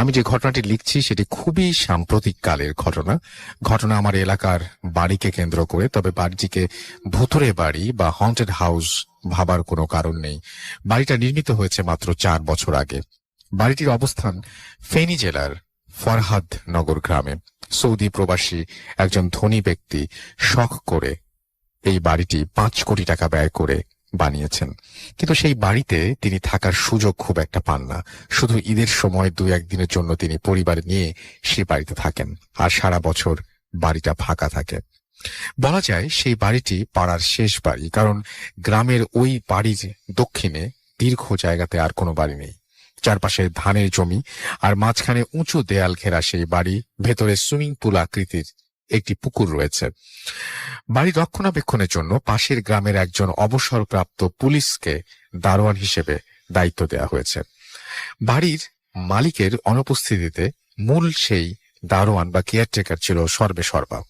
আমি যে ঘটনাটি লিখছি সেটি খুবই সাম্প্রতিক কালের ঘটনা। ঘটনা আমার এলাকার বাড়িকে কেন্দ্র করে, তবে বাড়িটিকে ভুতুরে বাড়ি বা হন্টেড হাউস ভাবার কোনো কারণ নেই। বাড়িটা নির্মিত হয়েছে মাত্র চার বছর আগে। বাড়িটির অবস্থান ফেনী জেলার ফরহাদ নগর গ্রামে। সৌদি প্রবাসী একজন ধনী ব্যক্তি শখ করে এই বাড়িটি পাঁচ কোটি টাকা ব্যয় করে বানিয়েছেন। কিন্তু সেই বাড়িতে তিনি থাকার সুযোগ খুব একটা পান না। শুধু ঈদের সময় দু একদিনের জন্য তিনি পরিবার নিয়ে সেই বাড়িতে থাকেন আর সারা বছর বাড়িটা ফাঁকা থাকে। বলা যায় সেই বাড়িটি পাড়ার শেষ বাড়ি, কারণ গ্রামের ওই বাড়ির দক্ষিণে দীর্ঘ জায়গাতে আর কোনো বাড়ি নেই। চারপাশে ধানের জমি আর মাঝখানে উঁচু দেয়াল ঘেরা সেই বাড়ি, ভেতরে সুইমিং পুল আকৃতির একটি পুকুর রয়েছে। বাড়ি রক্ষণাবেক্ষণের জন্য পাশের গ্রামের একজন অবসরপ্রাপ্ত পুলিশকে দারোয়ান হিসেবে দায়িত্ব দেওয়া হয়েছে। বাড়ির মালিকের অনুপস্থিতিতে মূল সেই দারোয়ান বা কেয়ারটেকার ছিল সর্বে সর্বা।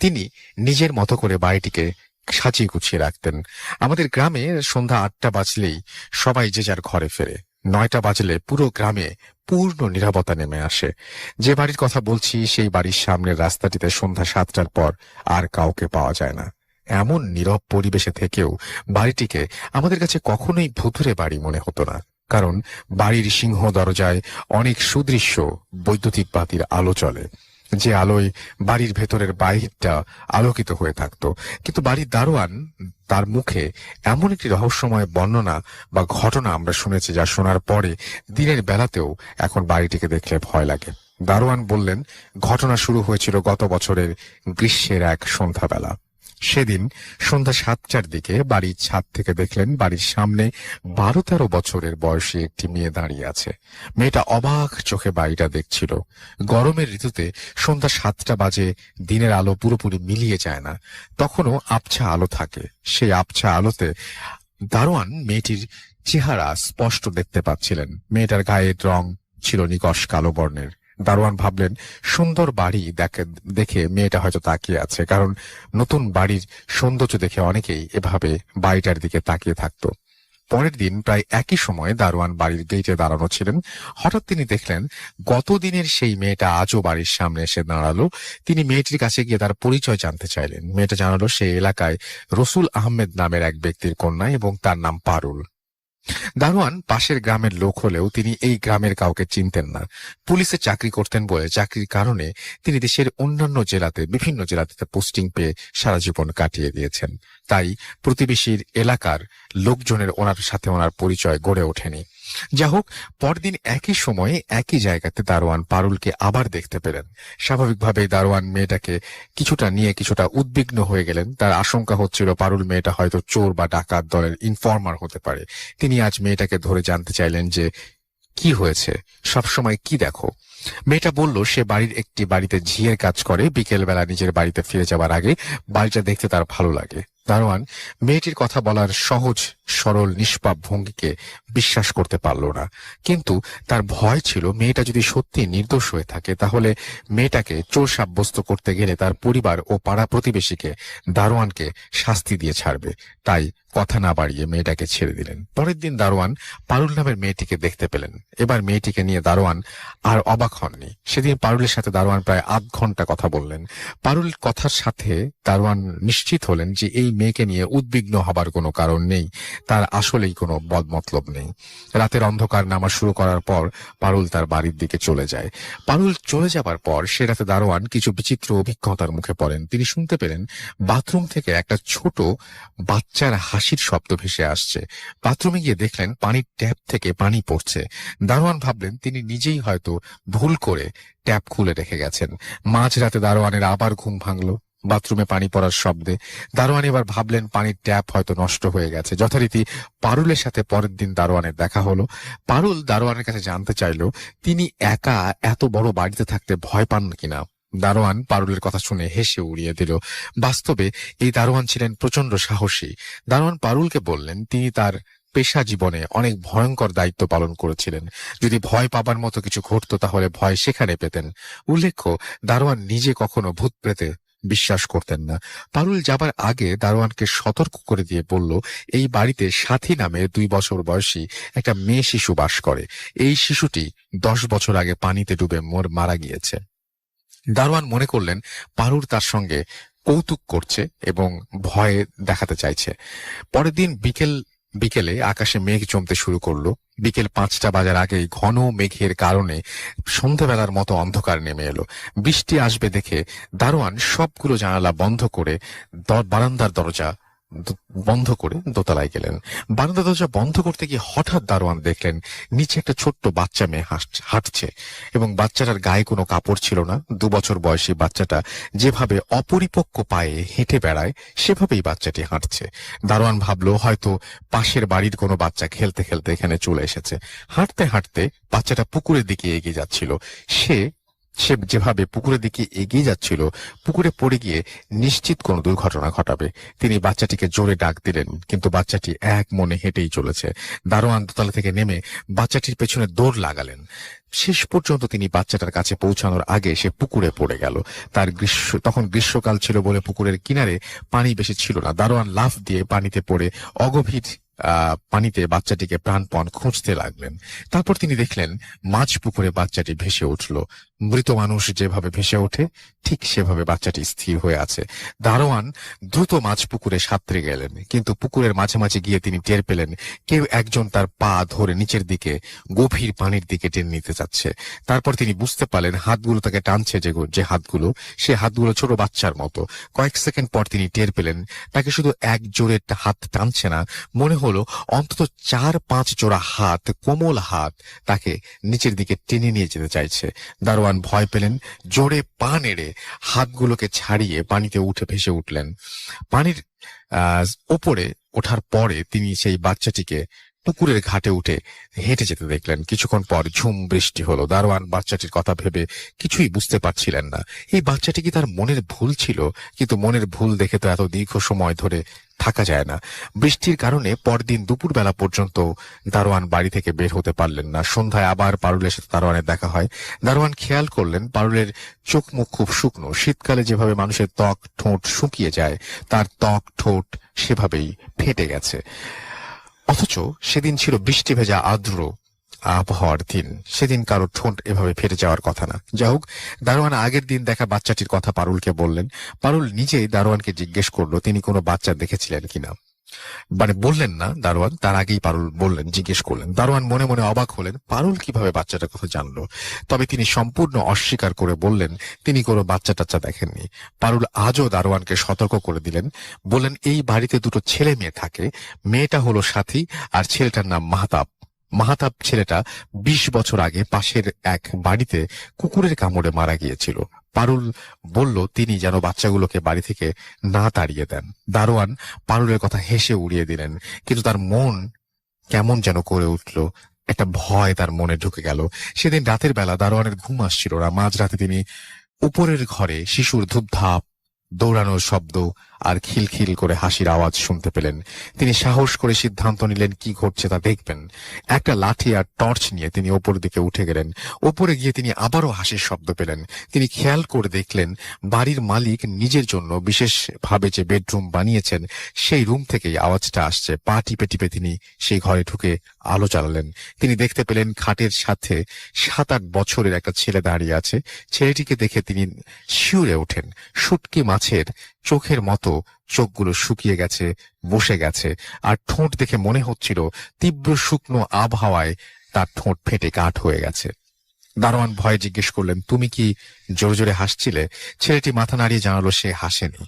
তিনি নিজের মতো করে বাড়িটিকে সাজিয়ে গুছিয়ে রাখতেন। আমাদের গ্রামে সন্ধ্যা আটটা বাজলেই সবাই যে যার ঘরে ফেরে। নয়টা বাজলে পুরো গ্রামে পূর্ণ নিরাপত্তা নেমে আসে। যে বাড়ির কথা বলছি, সেই বাড়ির সামনের রাস্তাটিতে সন্ধ্যা সাতটার পর আর কাউকে পাওয়া যায় না। এমন নীরব পরিবেশে থেকেও বাড়িটিকে আমাদের কাছে কখনোই ভুতুরে বাড়ি মনে হতো না। কারণ বাড়ির সিংহ দরজায় অনেক সুদৃশ্য বৈদ্যুতিক বাতির আলো চলে। যে আলোয় বাড়ির ভেতরের বাইরটা আলোকিত হয়ে থাকত। কিন্তু বাড়ির দারোয়ান তার মুখে এমন একটি রহস্যময় বর্ণনা বা ঘটনা আমরা শুনেছি যা শোনার পরে দিনের বেলাতেও এখন বাড়িটিকে দেখলে ভয় লাগে। দারোয়ান বললেন, ঘটনা শুরু হয়েছিল গত বছরের গ্রীষ্মের এক সন্ধ্যাবেলা। সেদিন সন্ধ্যা সাতটার দিকে বাড়ির ছাদ থেকে দেখলেন বাড়ির সামনে বারো তেরো বছরের বয়সী একটি মেয়ে দাঁড়িয়ে আছে। মেয়েটা অবাক চোখে বাড়িটা দেখছিল। গরমের ঋতুতে সন্ধ্যা সাতটা বাজে দিনের আলো পুরোপুরি মিলিয়ে যায় না। তখনও আবছা আলো থাকে। সেই আবছা আলোতে দারোয়ান মেয়েটির চেহারা স্পষ্ট দেখতে পাচ্ছিলেন। মেয়েটার গায়ের রং ছিল নিকশ কালো বর্ণের। দারোয়ান ভাবলেন, সুন্দর বাড়ি দেখে দেখে মেয়েটা হয়তো তাকিয়ে আছে, কারণ নতুন বাড়ির সৌন্দর্য দেখে অনেকেই এভাবে বাড়িটার দিকে তাকিয়ে থাকতো। পরের দিন প্রায় একই সময় দারোয়ান বাড়ির গেটে দাঁড়ানো ছিলেন। হঠাৎ তিনি দেখলেন, গতদিনের সেই মেয়েটা আজও বাড়ির সামনে এসে দাঁড়াল। তিনি মেয়েটির কাছে গিয়ে তার পরিচয় জানতে চাইলেন। মেয়েটা জানালো, সে এলাকায় রসুল আহমেদ নামের এক ব্যক্তির কন্যা এবং তার নাম পারুল। দারোয়ান পাশের গ্রামের লোক হলেও তিনি এই গ্রামের কাউকে চিনতেন না। পুলিশে চাকরি করতেন বলে চাকরির কারণে তিনি দেশের অন্যান্য জেলাতে, বিভিন্ন জেলাতে পোস্টিং পেয়ে সারা জীবন কাটিয়ে দিয়েছেন। তাই প্রতিবেশীর এলাকার লোকজনের ওনার সাথে ওনার পরিচয় গড়ে ওঠেনি। যা হোক, পরদিন একই সময়ে একই জায়গাতে দারোয়ান পারুলকে আবার দেখতে পেলেন। স্বাভাবিকভাবে দারোয়ান মেয়েটাকে কিছুটা নিয়ে কিছুটা উদ্বিগ্ন হয়ে গেলেন। তার আশঙ্কা হচ্ছিল পারুল মেয়েটা হয়তো চোর বা ডাকাত দলের ইনফর্মার হতে পারে। তিনি আজ মেয়েটাকে ধরে জানতে চাইলেন যে, কি হয়েছে? সবসময় কি দেখো? মেয়েটা বলল, সে বাড়ির একটি বাড়িতে ঝিয়ের কাজ করে। বিকেলবেলা নিজের বাড়িতে ফিরে যাওয়ার আগে বাড়িটা দেখতে তার ভালো লাগে। দারোয়ান মেয়েটির কথা বলার সহজ সরল, নিষ্পাপ ভঙ্গিকে বিশ্বাস করতে পারল না। কিন্তু তার ভয় ছিল, মেয়েটা যদি সত্যি নির্দোষ হয়ে থাকে, তাহলে মেয়েটাকে চোর সাব্যস্ত করতে গেলে তার পরিবার ও পাড়া প্রতিবেশীকে দারোয়ানকে শাস্তি দিয়ে ছাড়বে। তাই কথা না বাড়িয়ে মেয়েটাকে ছেড়ে দিলেন। পরের দিন দারোয়ান পারুল নামের মেয়েটিকে দেখতে পেলেন। এবার মেয়েটিকে নিয়ে দারোয়ান আর অবাক হননি। সেদিন পারুলের সাথে দারোয়ান প্রায় আধ ঘণ্টা কথা বললেন। পারুল কথার সাথে দারোয়ান নিশ্চিত হলেন যে এই মেয়েকে নিয়ে উদ্বিগ্ন হবার কোনো কারণ নেই। তার আসলেই কোনো বদমতলব নেই। রাতের অন্ধকার নামা শুরু করার পর পারুল তার বাড়ির দিকে চলে যায়। পারুল চলে যাবার পর সে রাতে দারোয়ান কিছু বিচিত্র অভিজ্ঞতার মুখে পড়েন। তিনি শুনতে পেলেন বাথরুম থেকে একটা ছোট বাচ্চার হাসির শব্দ ভেসে আসছে। বাথরুমে গিয়ে দেখলেন পানির ট্যাপ থেকে পানি পড়ছে। দারোয়ান ভাবলেন তিনি নিজেই হয়তো ভুল করে ট্যাপ খুলে রেখে গেছেন। মাঝরাতে দারোয়ানের আবার ঘুম ভাঙলো। বাথরুমে পানি পড়ার শব্দে। দারোয়ান এবার ভাবলেন, পানির ট্যাপ হয়তো নষ্ট হয়ে গেছে। যথারীতি পারুলের সাথে পরের দিন দারোয়ানের দেখা হলো। পারুল দারোয়ানের কাছে জানতে চাইলো, তিনি একা এত বড় বাড়িতে থাকতে ভয় পান কিনা? দারোয়ান পারুলের কথা শুনে হেসে উড়িয়ে দিল। বাস্তবে এই দারোয়ান ছিলেন প্রচণ্ড সাহসী। দারোয়ান পারুলকে বললেন, তিনি তার পেশা জীবনে অনেক ভয়ঙ্কর দায়িত্ব পালন করেছিলেন। যদি ভয় পাবার মতো কিছু ঘটতো, তাহলে ভয় সেখানে পেতেন। উল্লেখ্য, দারোয়ান নিজে কখনো ভূত প্রেতে বিশ্বাস করতেন না। পারুল যাবার আগে দারোয়ানকে সতর্ক করে দিয়ে বলল, এই বাড়িতে সাথী নামে দুই বছর বয়সী একটা মেয়ে শিশু বাস করে। এই শিশুটি দশ বছর আগে পানিতে ডুবে মোর মারা গিয়েছে। দারোয়ান মনে করলেন পারুর তার সঙ্গে কৌতুক করছে এবং ভয়ে দেখাতে চাইছে। পরের দিন বিকেল বিকেলে আকাশে মেঘ জমতে শুরু করল। বিকেল পাঁচটা বাজার আগে ঘন মেঘের কারণে সন্ধ্যাবেলার মতো অন্ধকার নেমে এলো। বৃষ্টি আসবে দেখে দারোয়ান সবগুলো জানালা বন্ধ করে বারান্দার দরজা বন্ধ করে দোতলায় গেলেন। বারান্দা দরজা বন্ধ করতে গিয়ে হঠাৎ দারোয়ান দেখলেন, নিচে একটা ছোট্ট বাচ্চা মেয়ে হাঁটছে এবং বাচ্চাটার গায়ে কোনো কাপড় ছিল না। দু বছর বয়সী বাচ্চাটা যেভাবে অপরিপক্ক পায়ে হেঁটে বেড়ায়, সেভাবেই বাচ্চাটি হাঁটছে। দারোয়ান ভাবলো, হয়তো পাশের বাড়ির কোনো বাচ্চা খেলতে খেলতে এখানে চলে এসেছে। হাঁটতে হাঁটতে বাচ্চাটা পুকুরের দিকে এগিয়ে যাচ্ছিল। সে সে যেভাবে পুকুরের দিকে এগিয়ে যাচ্ছিল, পুকুরে পড়ে গিয়ে নিশ্চিত কোনো দুর্ঘটনা ঘটাবে। তিনি বাচ্চাটিকে জোরে ডাক দিলেন, কিন্তু বাচ্চাটি এক মনে হেঁটেই চলেছে। দারোয়ান দোতলা থেকে নেমে বাচ্চাটির পেছনে দৌড় লাগালেন। শেষ পর্যন্ত তিনি বাচ্চাটার কাছে পৌঁছানোর আগে সে পুকুরে পড়ে গেল। তার গ্রীষ্ম, তখন গ্রীষ্মকাল ছিল বলে পুকুরের কিনারে পানি বেশি ছিল না। দারোয়ান লাফ দিয়ে পানিতে পড়ে অগভীর পানিতে বাচ্চাটিকে প্রাণপণ খুঁজতে লাগলেন। তারপর তিনি দেখলেন মাঝ পুকুরে বাচ্চাটি ভেসে উঠল। মৃত মানুষ যেভাবে ভেসে ওঠে, ঠিক সেভাবে বাচ্চাটি স্থির হয়ে আছে। দারোয়ান দ্রুত মাঝ পুকুরে সাঁতরে গেলেন, কিন্তু পুকুরের মাঝে মাঝে গিয়ে তিনি টের পেলেন, কেউ একজন তার পা ধরে নিচের দিকে, গভীর পানির দিকে টেনে নিতে যাচ্ছে তারপর তিনি বুঝতে পারলেন হাতগুলো তাকে টানছে যে যে হাতগুলো, সে হাতগুলো ছোট বাচ্চার মতো। কয়েক সেকেন্ড পর তিনি টের পেলেন, তাকে শুধু এক জোরে হাত টানছে না, মনে হলো অন্তত চার পাঁচ জোড়া হাত, কোমল হাত, তাকে নিচের দিকে টেনে নিয়ে যেতে চাইছে। দারোয়ান ভয় পেলেন, জোরে পা নেড়ে হাতগুলোকে ছাড়িয়ে পানিতে উঠে ভেসে উঠলেন। পানির ওপরে ওঠার পরে তিনি সেই বাচ্চাটিকে পুকুরের ঘাটে উঠে হেঁটে যেতে দেখলেন। কিছুক্ষণ পর ঝুম বৃষ্টি হলো। দারোয়ান বাচ্চাটির কথা ভেবে কিছুই বুঝতে পারছিলেন না। এই বাচ্চাটি কি তার মনের ভুল ছিল? কিন্তু মনের ভুল দেখে তো এত দীর্ঘ সময় ধরে থাকা যায় না। বৃষ্টির কারণে পরদিন দুপুরবেলা পর্যন্ত দারোয়ান বাড়ি থেকে বের হতে পারলেন না। সন্ধ্যায় আবার পারুলের সাথে দারোয়ানের দেখা হয়। দারোয়ান খেয়াল করলেন, পারুলের চোখ মুখ খুব শুকনো। শীতকালে যেভাবে মানুষের ত্বক ঠোঁট শুকিয়ে যায়, তার ত্বক ঠোঁট সেভাবেই ফেটে গেছে। অথচ সেদিন ছিল বৃষ্টি ভেজা আর্দ্র আবহাওয়ার দিন। সেদিন কারও ঠোঁট এভাবে ফেটে যাওয়ার কথা না। যাই হোক, দারোয়ান আগের দিন দেখা বাচ্চাটির কথা পারুলকে বললেন। পারুল নিজেই দারোয়ানকে জিজ্ঞেস করল, তিনি কোনো বাচ্চা দেখেছিলেন কিনা? মানে বললেন না দারোয়ান, তার আগেই পারুল বললেন, জিজ্ঞেস করলেন। দারোয়ান মনে মনে অবাক হলেন, পারুল কীভাবে বাচ্চাটার কথা জানলো? তবে তিনি সম্পূর্ণ অস্বীকার করে বললেন, তিনি কোনো বাচ্চা টাচ্চা দেখেননি। পারুল আজও দারোয়ানকে সতর্ক করে দিলেন, বললেন, এই বাড়িতে দুটো ছেলে মেয়ে থাকে। মেয়েটা হলো সাথী আর ছেলেটার নাম মাহতাব। মাহাতাব ছেলেটা বিশ বছর আগে পাশের এক বাড়িতে কুকুরের কামড়ে মারা গিয়েছিল। পারুল বলল, তিনি যেন বাচ্চাগুলোকে বাড়ি থেকে না তাড়িয়ে দেন। দারোয়ান পারুলের কথা হেসে উড়িয়ে দিলেন, কিন্তু তার মন কেমন যেন করে উঠল, একটা ভয় তার মনে ঢুকে গেল। সেদিন রাতের বেলা দারোয়ানের ঘুম আসছিল না, মাঝরাতে তিনি উপরের ঘরে শিশুর ধূপধাপ দৌড়ানোর শব্দ আর খিলখিল করে হাসির আওয়াজ শুনতে পেলেন। তিনি সাহস করে সিদ্ধান্ত নিলেন, কি ঘটছে তা দেখবেন। একটা লাঠি আর টর্চ নিয়ে তিনি ওপর দিকে উঠে গেলেন। ওপরে গিয়ে তিনি আবারও হাসির শব্দ পেলেন। তিনি খেয়াল করে দেখলেন, বাড়ির মালিক নিজের জন্য বিশেষ ভাবে যে বেডরুম বানিয়েছেন, সেই রুম থেকেই আওয়াজটা আসছে। পা টিপে টিপে তিনি সেই ঘরে ঢুকে আলো জ্বালালেন। তিনি দেখতে পেলেন, খাটের সাথে সাত আট বছরের একটা ছেলে দাঁড়িয়ে আছে। ছেলেটিকে দেখে তিনি শিউরে ওঠেন। শুটকি মাছের চোখের মতো চোখগুলো শুকিয়ে গেছে, বসে গেছে, আর ঠোঁট দেখে মনে হচ্ছিল তীব্র শুকনো আবহাওয়ায় তার ঠোঁট ফেটে কাঠ হয়ে গেছে। দারোয়ান ভয়ে জিজ্ঞেস করলেন, তুমি কি জোরে জোরে হাসছিলে? ছেলেটি মাথা নাড়িয়ে জানালো, সে হাসেনি।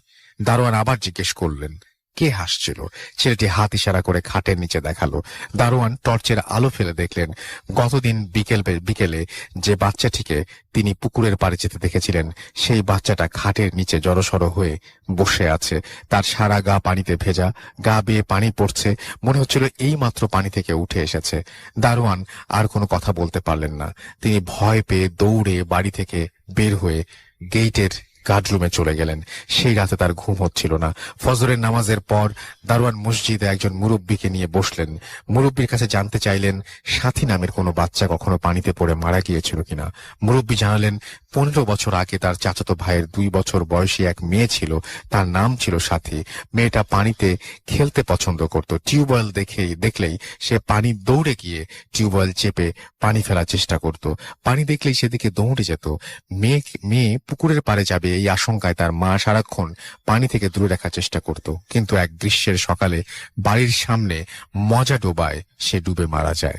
দারোয়ান আবার জিজ্ঞেস করলেন কে হাসছিল? ছেলেটি হাত ইশারা করে খাটের নিচে দেখাল। দারোয়ান টর্চের আলো ফেলে দেখলেন, গতদিন বিকেল বিকেলে যে বাচ্চাটিকে তিনি পুকুরের পাড়ে যেতে দেখেছিলেন, সেই বাচ্চাটা খাটের নিচে জড়সড় হয়ে বসে আছে। তার সারা গা পানিতে ভেজা, গা বেয়ে পানি পড়ছে, মনে হচ্ছিল এই মাত্র পানি থেকে উঠে এসেছে। দারোয়ান আর কোনো কথা বলতে পারলেন না। তিনি ভয় পেয়ে দৌড়ে বাড়ি থেকে বের হয়ে গেইটের গার্ডরুমে চলে গেলেন। সেই রাতে তার ঘুম হচ্ছিল না। ফজরের নামাজের পর দারোয়ান মসজিদে একজন মুরব্বীকে নিয়ে বসলেন। মুরব্বীর কাছে জানতে চাইলেন, সাথী নামের কোনো বাচ্চা কখনো পানিতে পড়ে মারা গিয়েছিল কিনা? মুরব্বী জানালেন, পনেরো বছর আগে তার চাচাতো ভাইয়ের দুই বছর বয়সী এক মেয়ে ছিল। তার নাম ছিল সাথী। মেয়েটা পানিতে খেলতে পছন্দ করত। টিউবওয়েল দেখেই দেখলেই সে পানি দৌড়ে গিয়ে টিউবওয়েল চেপে পানি ফেলার চেষ্টা করত। পানি দেখলেই সেদিকে দৌড়ে যেত। মেয়ে মেয়ে পুকুরের পাড়ে যাবে এই আশঙ্কায় তার মা সারাক্ষণ পানি থেকে দূরে রাখার চেষ্টা করত। কিন্তু এক গ্রীষ্মের সকালে বাড়ির সামনে মজা ডোবায় সে ডুবে মারা যায়।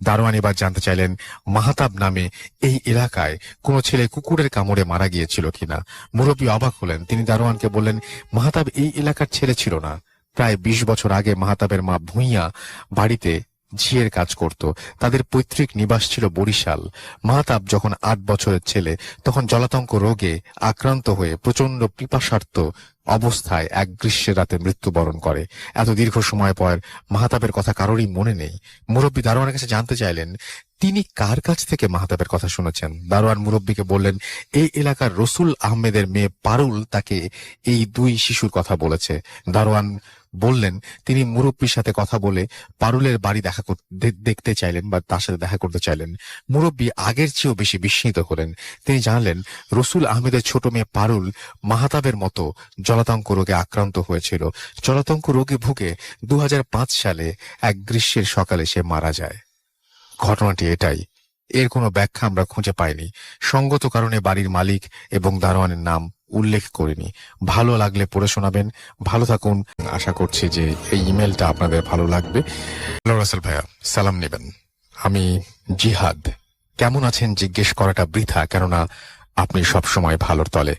দারোয়ান এবার জানতে চাইলেন, মাহাতাব নামে এই এলাকায় কোনো ছেলে কুকুরের কামড়ে মারা গিয়েছিল কিনা? মুরব্বী অবাক হলেন। তিনি দারোয়ানকে বললেন, মাহাতাব এই এলাকার ছেলে ছিল না। প্রায় বিশ বছর আগে মাহাতাবের মা ভুইয়া বাড়িতে ঝিয়ের কাজ করত। তাদের পৈতৃক নিবাস ছিল বরিশাল। মাহাতাব যখন আট বছরের ছেলে, তখন জলাতঙ্ক রোগে আক্রান্ত হয়ে প্রচণ্ড পিপাসার্থ অবস্থায় এক গ্রীষ্মের রাতে মৃত্যুবরণ করে। এত দীর্ঘ সময় পর মাহাতাবের কথা কারোরই মনে নেই। মুরব্বী দারোয়ানের কাছে জানতে চাইলেন, তিনি কার কাছ থেকে মাহাতাবের কথা শুনেছেন? দারোয়ান মুরব্বীকে বললেন, এই এলাকার রসুল আহমেদের মেয়ে পারুল তাকে এই দুই শিশুর কথা বলেছে। দারোয়ান বললেন, তিনি মুরব্বীর সাথে কথা বলে পারুলের বাড়ি দেখা দেখতে চাইলেন বা তার সাথে দেখা করতে চাইলেন। মুরব্বী আগের চেয়েও বেশি বিস্মিত হলেন। তিনি জানলেন, রসুল আহমেদের ছোট মেয়ে পারুল মাহাতাবের মতো জলাতঙ্ক রোগে আক্রান্ত হয়েছিল। জলাতঙ্ক রোগে ভুগে দু হাজার পাঁচ সালে এক গ্রীষ্মের সকালে সে মারা যায়। ঘটনাটি এটাই। এর কোনো ব্যাখ্যা আমরা খুঁজে পাইনি। সঙ্গত কারণে বাড়ির মালিক এবং দারোয়ানের নাম উল্লেখ করিনি। ভালো লাগলে পড়ে শোনাবেন। ভালো থাকুন। আশা করছি যে এই ইমেলটা আপনাদের ভালো লাগবে। ভাইয়া, সালাম নেবেন। আমি জিহাদ। কেমন আছেন? জিজ্ঞেস করাটা বৃথা, কেননা আপনি সব সময় ভালোর তলে।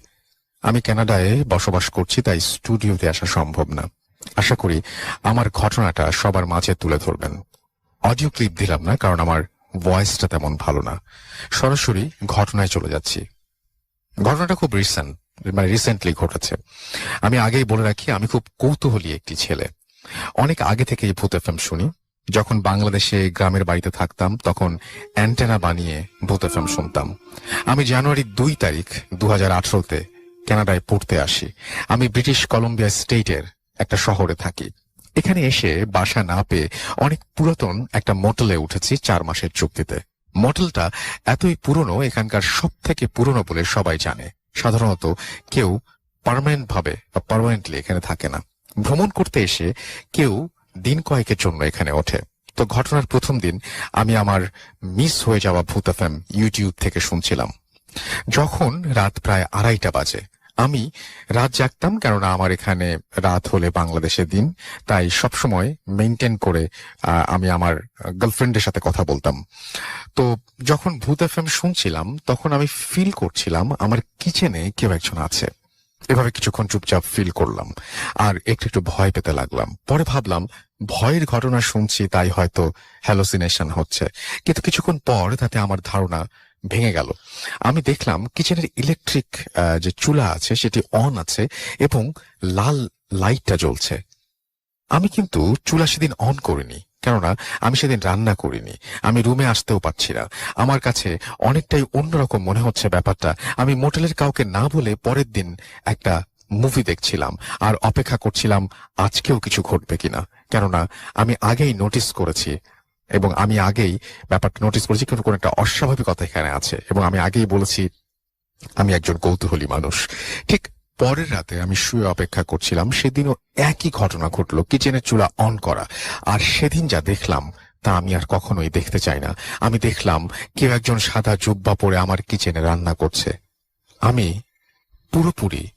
আমি কানাডায় বসবাস করছি, তাই স্টুডিওতে আসা সম্ভব না। আশা করি আমার ঘটনাটা সবার মাঝে তুলে ধরবেন। অডিও ক্লিপ দিলাম না, কারণ আমার ভয়েসটা তেমন ভালো না। সরাসরি ঘটনায় চলে যাচ্ছি। ঘটনাটা খুব রিসেন্ট। মানে রিসেন্টলি ঘটেছে। আমি আগেই বলে রাখি, আমি খুব কৌতূহলী একটি ছেলে। অনেক আগে থেকে এই ভূত এফএম শুনি। যখন বাংলাদেশে গ্রামের বাড়িতে থাকতাম, তখন অ্যান্টেনা বানিয়ে ভূত এফএম শুনতাম। আমি জানুয়ারির দুই তারিখ দু হাজার আঠারোতে কানাডায় পড়তে আসি। আমি ব্রিটিশ কলম্বিয়া স্টেটের একটা শহরে থাকি। এখানে এসে বাসা না পেয়ে অনেক পুরাতন একটা মোটেলে উঠেছি চার মাসের চুক্তিতে। মোটেলটা এতই পুরনো, এখানকার সব থেকে পুরনো বলে সবাই জানে। সাধারণত কেউ পারমানেন্টভাবে বা পারমানেন্টলি এখানে থাকে না। ভ্রমণ করতে এসে কেউ দিন কয়েকের জন্য এখানে ওঠে। তো ঘটনার প্রথম দিন আমি আমার মিস হয়ে যাওয়া ভূত এফএম ইউটিউব থেকে শুনছিলাম। যখন রাত প্রায় আড়াইটা বাজে আমি রাত জাগতাম কেননা আমার এখানে রাত হলে বাংলাদেশের দিন। তাই সবসময় মেনটেন করে আমি আমার গার্লফ্রেন্ডের সাথে কথা বলতাম। তো যখন ভূত এফ শুনছিলাম, তখন আমি ফিল করছিলাম আমার কিচেনে কেউ একজন আছে। এভাবে কিছুক্ষণ চুপচাপ ফিল করলাম। আর একটু একটু ভয় পেতে লাগলাম। পরে ভাবলাম, ভয়ের ঘটনা শুনছি, তাই হয়তো হ্যালোসিনেশন হচ্ছে। কিন্তু কিছুক্ষণ পর তাতে আমার ধারণা ভেঙে গেল। আমি দেখলাম কিচেনের ইলেকট্রিক যে চুলা আছে, সেটি অন আছে এবং লাল লাইটটা জ্বলছে। আমি কিন্তু চুলা সেদিন অন করিনি, কেননা আমি সেদিন রান্না করিনি। আমি রুমে আসতেও পারছি না। আমার কাছে অনেকটাই অন্যরকম মনে হচ্ছে ব্যাপারটা। আমি মোটেলের কাউকে না বলে পরের দিন একটা মুভি দেখছিলাম, আর অপেক্ষা করছিলাম আজকেও কিছু ঘটবে কিনা। কেননা আমি আগেই নোটিস করেছি এবং আমি আগেই ব্যাপারটা নোটিস করেছি কিন্তু কোনো একটা অস্বাভাবিকতা এখানে আছে। এবং আমি আগেই বলেছি, আমি একজন কৌতূহলী মানুষ। ঠিক পরের রাতে আমি শুয়ে অপেক্ষা করছিলাম, সেদিনও একই ঘটনা ঘটলো কিচেনের চুলা অন করা। আর সেদিন যা দেখলাম, তা আমি আর কখনোই দেখতে চাই না। আমি দেখলাম, কেউ একজন সাদা জুব্বা পরে আমার কিচেনে রান্না করছে। আমি পুরোপুরি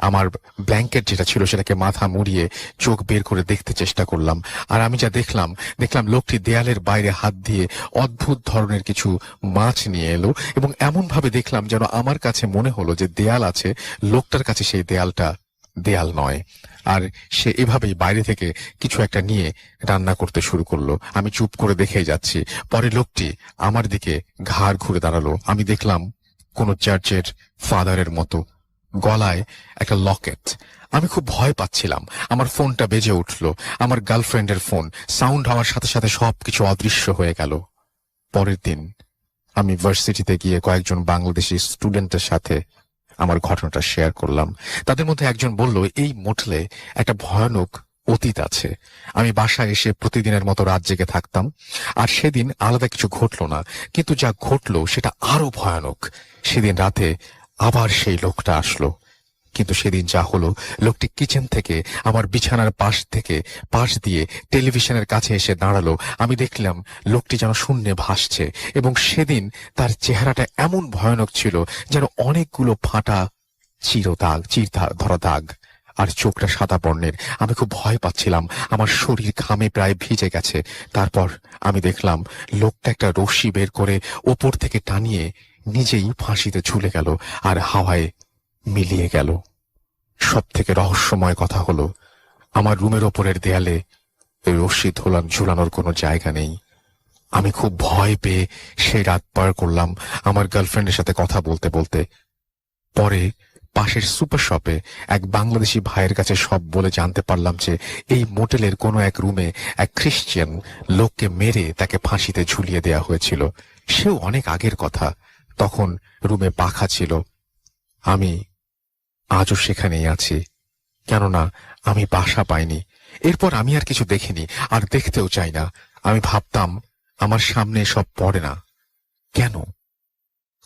আমার ব্ল্যাঙ্কেট যেটা ছিল সেটাকে মাথা মুড়িয়ে চোখ বের করে দেখতে চেষ্টা করলাম। আর আমি যা দেখলাম দেখলাম লোকটি দেয়ালের বাইরে হাত দিয়ে অদ্ভুত ধরনের কিছু মাছ নিয়ে এলো এবং এমন ভাবে দেখলাম যেন আমার কাছে মনে হলো যে দেয়াল আছে, লোকটার কাছে সেই দেয়ালটা দেয়াল নয়। আর সে এভাবেই বাইরে থেকে কিছু একটা নিয়ে রান্না করতে শুরু করল। আমি চুপ করে দেখেই যাচ্ছি। পরে লোকটি আমার দিকে ঘাড় ঘুরে দাঁড়াল। আমি দেখলাম কোন চার্চের ফাদারের মতো। গলায় একটা লকেট। আমি খুব ভয় পাচ্ছিলাম। আমার ফোনটা বেজে উঠল। আমার গার্লফ্রেন্ডের ফোন। সাউন্ড হওয়ার সাথে সাথে সবকিছু অদৃশ্য হয়ে গেল। পরের দিন আমি ভার্সিটিতে গিয়ে কয়েকজন বাংলাদেশি স্টুডেন্টের সাথে আমার ঘটনাটা শেয়ার করলাম। তাদের মধ্যে একজন বলল, এই মোটলে একটা ভয়ানক অতীত আছে। আমি বাসায় এসে প্রতিদিনের মতো রাত জেগে থাকতাম। আর সেদিন আলাদা কিছু ঘটলো না। কিন্তু যা ঘটলো সেটা আরও ভয়ানক। সেদিন রাতে আবার সেই লোকটা আসলো। কিন্তু সেদিন যা হলো, লোকটি কিচেন থেকে, আমার বিছানার পাশ থেকে, পাশ দিয়ে টেলিভিশনের কাছে এসে দাঁড়াল। আমি দেখলাম লোকটি যেন শূন্যে ভাসছে এবং সেদিন তার চেহারাটা এমন ভয়ানক ছিল যেন অনেকগুলো ফাটা চির দাগ চির ধরা দাগ আর চোখটা সাদা বর্ণের। আমি খুব ভয় পাচ্ছিলাম। আমার শরীর ঘামে প্রায় ভিজে গেছে। তারপর আমি দেখলাম লোকটা একটা রশ্মি বের করে ওপর থেকে টানিয়ে নিজেই ফাঁসিতে ঝুলে গেল আর হাওয়ায় মিলিয়ে গেল। সব থেকে রহস্যময় কথা হলো, আমার রুমের ওপরের দেয়ালে রশ্মি ধোলান ঝুলানোর কোনো জায়গা নেই। আমি খুব ভয় পেয়ে সেই রাত পার করলাম আমার গার্লফ্রেন্ডের সাথে কথা বলতে বলতে। পরে পাশের সুপার শপে এক বাংলাদেশি ভাইয়ের কাছে সব বলে জানতে পারলাম যে এই মোটেলের কোনো এক রুমে এক খ্রিস্টান লোককে মেরে তাকে ফাঁসিতে ঝুলিয়ে দেয়া হয়েছিল। সেও অনেক আগের কথা। তখন রুমে পাখা ছিল। আমি আজও সেখানেই আছি, কেননা আমি বাসা পাইনি। এরপর আমি আর কিছু দেখিনি, আর দেখতেও চাই না। আমি ভাবতাম, আমার সামনে সব পড়ে না। কেন?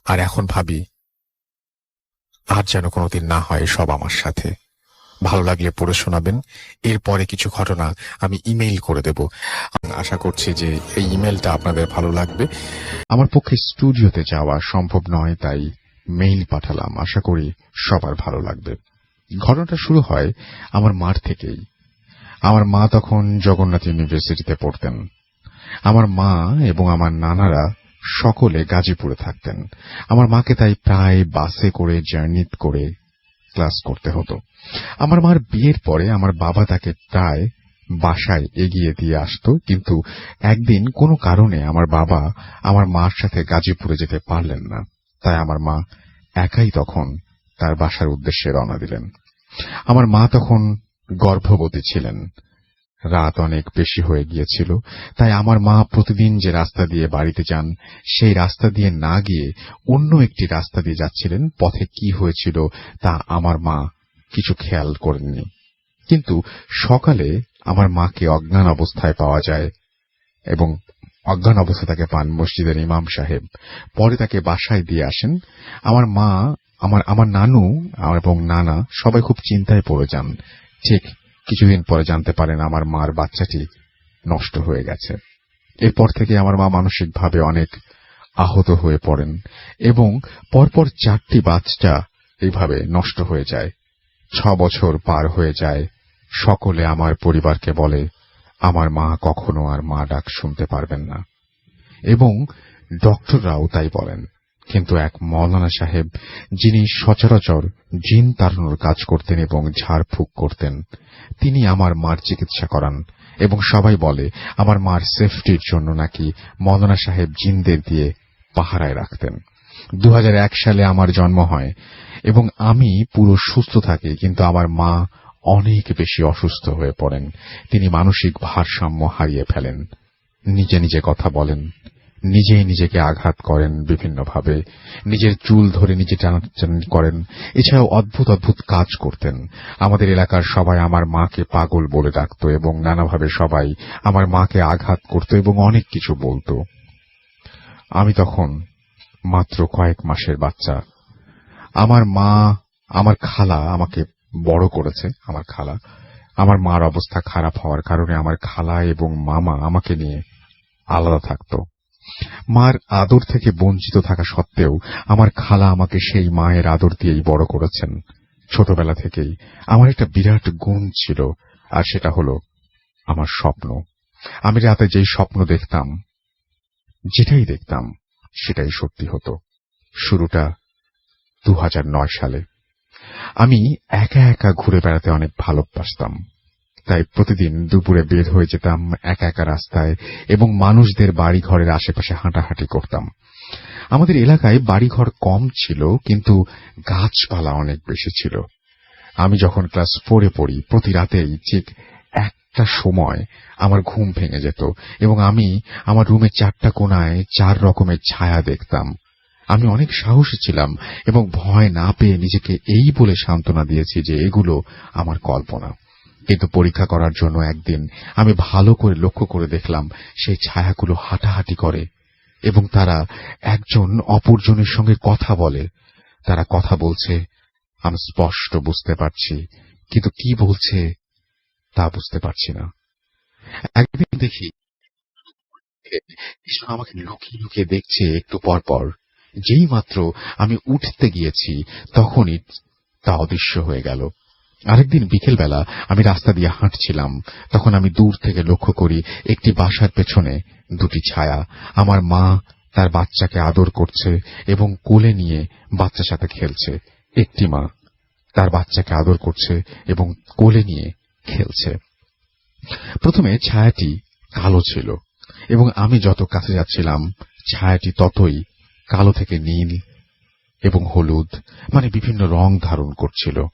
আর এখন ভাবি, আর যেন কোনোদিন না হয় সব আমার সাথে। ভালো লাগলে পড়ে শোনাবেন। এরপরে কিছু ঘটনা আমি ইমেইল করে দেব। আশা করছি যে এই ইমেলটা আপনাদের ভালো লাগবে। আমার পক্ষে স্টুডিওতে যাওয়া সম্ভব নয়, তাই মেইল পাঠালাম। আশা করি সবার ভালো লাগবে। ঘটনাটা শুরু হয় আমার মার থেকেই। আমার মা তখন জগন্নাথ ইউনিভার্সিটিতে পড়তেন। আমার মা এবং আমার নানারা সকলে গাজীপুরে থাকতেন। আমার মাকে তাই প্রায় বাসে করে জার্নি করে ক্লাস করতে হতো। আমার মার বিয়ের পরে আমার বাবা তাকে প্রায় বাসায় এগিয়ে দিয়ে আসতো, কিন্তু একদিন কোনো কারণে আমার বাবা আমার মার সাথে গাজীপুরে যেতে পারলেন না। তাই আমার মা একাই তখন তার বাসার উদ্দেশ্যে রওনা দিলেন। আমার মা তখন গর্ভবতী ছিলেন। রাত অনেক বেশি হয়ে গিয়েছিল, তাই আমার মা প্রতিদিন যে রাস্তা দিয়ে বাড়িতে যান, সেই রাস্তা দিয়ে না গিয়ে অন্য একটি রাস্তা দিয়ে যাচ্ছিলেন, পথে কি হয়েছিল তা আমার মা কিছু খেয়াল করেননি। কিন্তু সকালে আমার মাকে অজ্ঞান অবস্থায় পাওয়া যায় এবং অজ্ঞান অবস্থা তাকে পান মসজিদের ইমাম সাহেব। পরে তাকে বাসায় দিয়ে আসেন। আমার মা, আমার আমার নানু এবং নানা সবাই খুব চিন্তায় পড়ে যান। ঠিক কিছুদিন পরে জানতে পারেন আমার মার বাচ্চাটি নষ্ট হয়ে গেছে। এরপর থেকে আমার মা মানসিকভাবে অনেক আহত হয়ে পড়েন এবং পরপর চারটি বাচ্চা এইভাবে নষ্ট হয়ে যায়। ছ বছর পার হয়ে যায়। সকলে আমার পরিবারকে বলে, আমার মা কখনো আর মা ডাক শুনতে পারবেন না। এবং ডক্টররাও তাই বলেন। কিন্তু এক মৌলানা সাহেব, যিনি সচরাচর জিন তাড়ানোর কাজ করতেন এবং ঝাড়ফুঁক করতেন, তিনি আমার মার চিকিৎসা করান এবং সবাই বলে, আমার মার সেফটির জন্য নাকি মৌলানা সাহেব জিনদের দিয়ে পাহারায় রাখতেন। দু হাজার এক সালে আমার জন্ম হয় এবং আমি পুরো সুস্থ থাকি, কিন্তু আমার মা অনেক বেশি অসুস্থ হয়ে পড়েন। তিনি মানসিক ভারসাম্য হারিয়ে ফেলেন। নিজে নিজে কথা বলেন, নিজেই নিজেকে আঘাত করেন বিভিন্নভাবে, নিজের চুল ধরে নিজে টানাটানি করেন, এছাড়াও অদ্ভুত অদ্ভুত কাজ করতেন। আমাদের এলাকার সবাই আমার মাকে পাগল বলে ডাকত এবং নানাভাবে সবাই আমার মাকে আঘাত করত এবং অনেক কিছু বলতো। আমি তখন মাত্র কয়েক মাসের বাচ্চা। আমার মা, আমার খালা আমাকে বড় করেছে, আমার খালা। আমার মার অবস্থা খারাপ হওয়ার কারণে আমার খালা এবং মামা আমাকে নিয়ে আলাদা থাকতো। মার আদর থেকে বঞ্চিত থাকা সত্ত্বেও আমার খালা আমাকে সেই মায়ের আদর দিয়েই বড় করেছেন। ছোটবেলা থেকেই আমার একটা বিরাট গুণ ছিল, আর সেটা হলো আমার স্বপ্ন। আমি রাতে যেই স্বপ্ন দেখতাম, যেটাই দেখতাম সেটাই সত্যি হতো। শুরুটা দু হাজার নয় সালে। আমি একা একা ঘুরে বেড়াতে অনেক ভালোবাসতাম। তাই প্রতিদিন দুপুরে বের হয়ে যেতাম একা একা রাস্তায় এবং মানুষদের বাড়ি ঘরের আশেপাশে হাঁটাহাঁটি করতাম। আমাদের এলাকায় বাড়িঘর কম ছিল, কিন্তু গাছপালা অনেক বেশি ছিল। আমি যখন ক্লাস ফোরে পড়ি, প্রতি রাতেই ঠিক একটা সময় আমার ঘুম ভেঙে যেত এবং আমি আমার রুমের চারটা কোনায় চার রকমের ছায়া দেখতাম। আমি অনেক সাহসী ছিলাম এবং ভয় না পেয়ে নিজেকে এই বলে সান্ত্বনা দিয়েছি যে এগুলো আমার কল্পনা। কিন্তু পরীক্ষা করার জন্য একদিন আমি ভালো করে লক্ষ্য করে দেখলাম সেই ছায়াগুলো হাঁটাহাঁটি করে এবং তারা একজন অপরজনের সঙ্গে কথা বলে। তারা কথা বলছে, আমি স্পষ্ট বুঝতে পারছি, কিন্তু কি বলছে তা বুঝতে পারছি না। একদিন দেখি কিছু আমাকে লুকিয়ে লুকিয়ে দেখছে একটু পর পর। যেই মাত্র আমি উঠতে গিয়েছি, তখনই তা অদৃশ্য হয়ে গেল। আরেকদিন বিকেলবেলা আমি রাস্তা দিয়ে হাঁটছিলাম। তখন আমি দূর থেকে লক্ষ্য করি একটি বাসার পেছনে দুটি ছায়া। আমার মা তার বাচ্চাকে আদর করছে এবং কোলে নিয়ে বাচ্চার সাথে খেলছে। একটি মা তার বাচ্চাকে আদর করছে এবং কোলে নিয়ে খেলছে। প্রথমে ছায়াটি কালো ছিল এবং আমি যত কাছে যাচ্ছিলাম, ছায়াটি ততই কালো থেকে নীল এবং হলুদ মানে বিভিন্ন রং ধারণ করছিল।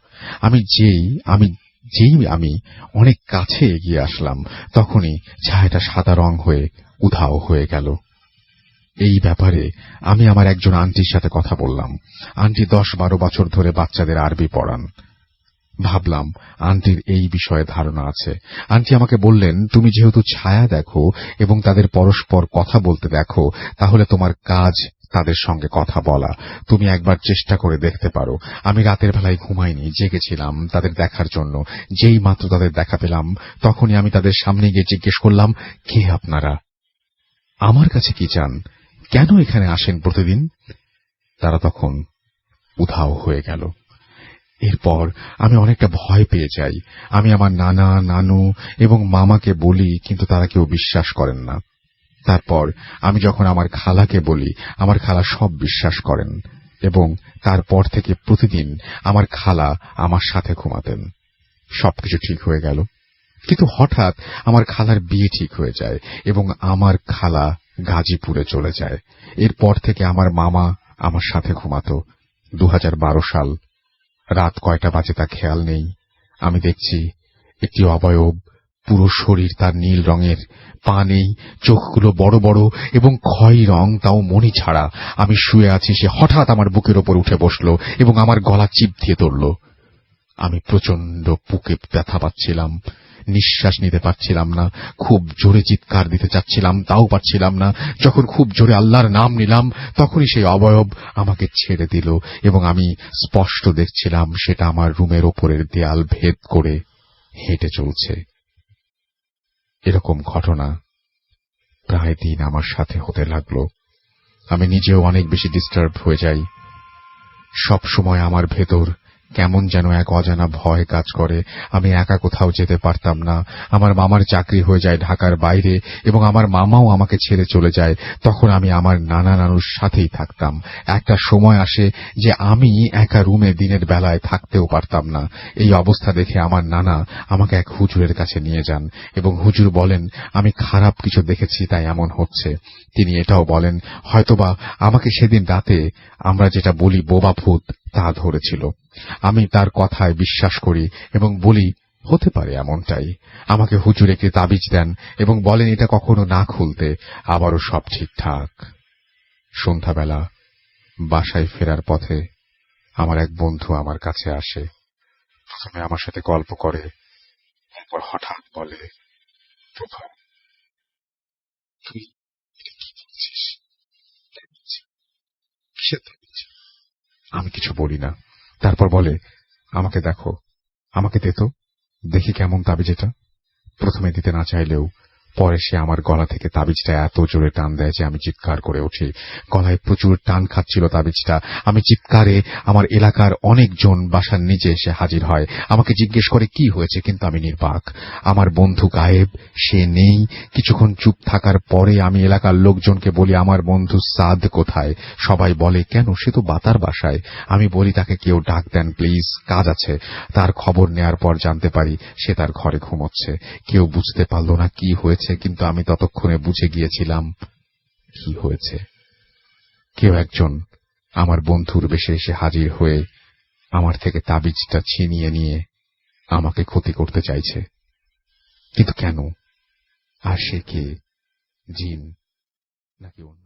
আমি যেই আমি যেই আমি অনেক কাছে এগিয়ে আসলাম, তখনই ছায়াটা সাদা রং হয়ে উধাও হয়ে গেল। এই ব্যাপারে আমি আমার একজন আন্টির সাথে কথা বললাম। আন্টি দশ বারো বছর ধরে বাচ্চাদের আরবি পড়ান। ভাবলাম, আন্টির এই বিষয়ে ধারণা আছে। আন্টি আমাকে বললেন, তুমি যেহেতু ছায়া দেখো এবং তাদের পরস্পর কথা বলতে দেখো, তাহলে তোমার কাজ তাদের সঙ্গে কথা বলা। তুমি একবার চেষ্টা করে দেখতে পারো। আমি রাতের বেলায় ঘুমাইনি, জেগেছিলাম তাদের দেখার জন্য। যেই মাত্র তাদের দেখা পেলাম, তখনই আমি তাদের সামনে গিয়ে জিজ্ঞেস করলাম, কে আপনারা? আমার কাছে কি চান? কেন এখানে আসেন প্রতিদিন? তারা তখন উধাও হয়ে গেল। এরপর আমি অনেকটা ভয় পেয়ে যাই। আমি আমার নানা, নানু এবং মামাকে বলি, কিন্তু তারা কেউ বিশ্বাস করেন না। তারপর আমি যখন আমার খালাকে বলি, আমার খালা সব বিশ্বাস করেন এবং তারপর থেকে প্রতিদিন আমার খালা আমার সাথে ঘুমাতেন। সবকিছু ঠিক হয়ে গেল। কিন্তু হঠাৎ আমার খালার বিয়ে ঠিক হয়ে যায় এবং আমার খালা গাজীপুরে চলে যায়। এরপর থেকে আমার মামা আমার সাথে ঘুমাতো দু হাজার বারো সাল। রাত কয়টা বাজে তা খেয়াল নেই। আমি দেখছি একটি অবয়ব পুরো শরীর তার নীল রঙের। পা নেই, চোখগুলো বড় বড় এবং ক্ষয় রং তাও মনি ছাড়া। আমি শুয়ে আছি, সে হঠাৎ আমার বুকের ওপর উঠে বসল এবং আমার গলা চিপ দিয়ে ধরল। আমি প্রচণ্ড বুকে ব্যথা পাচ্ছিলাম, নিঃশ্বাস নিতে পারছিলাম না, খুব জোরে চিৎকার দিতে চাচ্ছিলাম, তাও পারছিলাম না। যখন খুব জোরে আল্লাহর নাম নিলাম, তখনই সেই অবয়ব আমাকে ছেড়ে দিল এবং আমি স্পষ্ট দেখছিলাম সেটা আমার রুমের ওপরের দেয়াল ভেদ করে হেঁটে চলছে। এরকম ঘটনা প্রায় দিন আমার সাথে হতে লাগল। আমি নিজেও অনেক বেশি ডিস্টার্ব হয়ে যাই। সব সময় আমার ভেতর কেমন যেন এক অজানা ভয় কাজ করে। আমি একা কোথাও যেতে পারতাম না। আমার মামার চাকরি হয়ে যায় ঢাকার বাইরে এবং আমার মামাও আমাকে ছেড়ে চলে যায়। তখন আমি আমার নানা নানুর সাথেই থাকতাম। একটা সময় আসে যে আমি একা রুমে দিনের বেলায় থাকতেও পারতাম না। এই অবস্থা দেখে আমার নানা আমাকে এক হুজুরের কাছে নিয়ে যান এবং হুজুর বলেন, আমি খারাপ কিছু দেখেছি, তাই এমন হচ্ছে। তিনি এটাও বলেন, হয়তোবা আমাকে সেদিন রাতে আমরা যেটা বলি বোবা ভূত তা ধরেছিল। আমি তার কথায় বিশ্বাস করি এবং বলি, হতে পারে এমনটাই। আমাকে হুজুর একটি তাবিজ দেন এবং বলেন এটা কখনো না খুলতে, আবারও সব ঠিকঠাক। সন্ধ্যাবেলা বাসায় ফেরার পথে আমার এক বন্ধু আমার কাছে আসে। প্রথমে আমার সাথে গল্প করে তারপর হঠাৎ বলে তুই এটা কি বলছিস তাবিজ? কিসের তাবিজ? আমি কিছু বলি না। তারপর বলে, আমাকে দেখো, আমাকে দেত দেখি কেমন তাবিজ যেটা প্রথমে দিতে না চাইলেও পরে সে আমার গলা থেকে তাবিজটা এত জোরে টান দেয় যে আমি চিৎকার করে উঠি। গলায় প্রচুর টান খাচ্ছিল তাবিজটা। আমি চিৎকারে আমার এলাকার অনেকজন বাসার নিচে এসে হাজির হয়। আমাকে জিজ্ঞেস করে, কি হয়েছে? কিন্তু আমি নির্বাক। আমার বন্ধু গায়েব, সে নেই। কিছুক্ষণ চুপ থাকার পরে আমি এলাকার লোকজনকে বলি, আমার বন্ধু সাদ কোথায়? সবাই বলে, কেন? সে তো বাতার বাসায়। আমি বলি, তাকে কেউ ডাক দেন, প্লিজ, কাজ আছে। তার খবর নেয়ার পর জানতে পারি, সে তার ঘরে ঘুমোচ্ছে। কেউ বুঝতে পারল না কি হয়েছে। কিন্তু আমি ততক্ষণে বুঝে গিয়েছিলাম কি হয়েছে। কেউ একজন আমার বন্ধুর বেশে এসে হাজির হয়ে আমার থেকে তাবিজটা ছিনিয়ে নিয়ে আমাকে ক্ষতি করতে চাইছে। কিন্তু কেন? আর সে কে? জিন? নাকি অন্য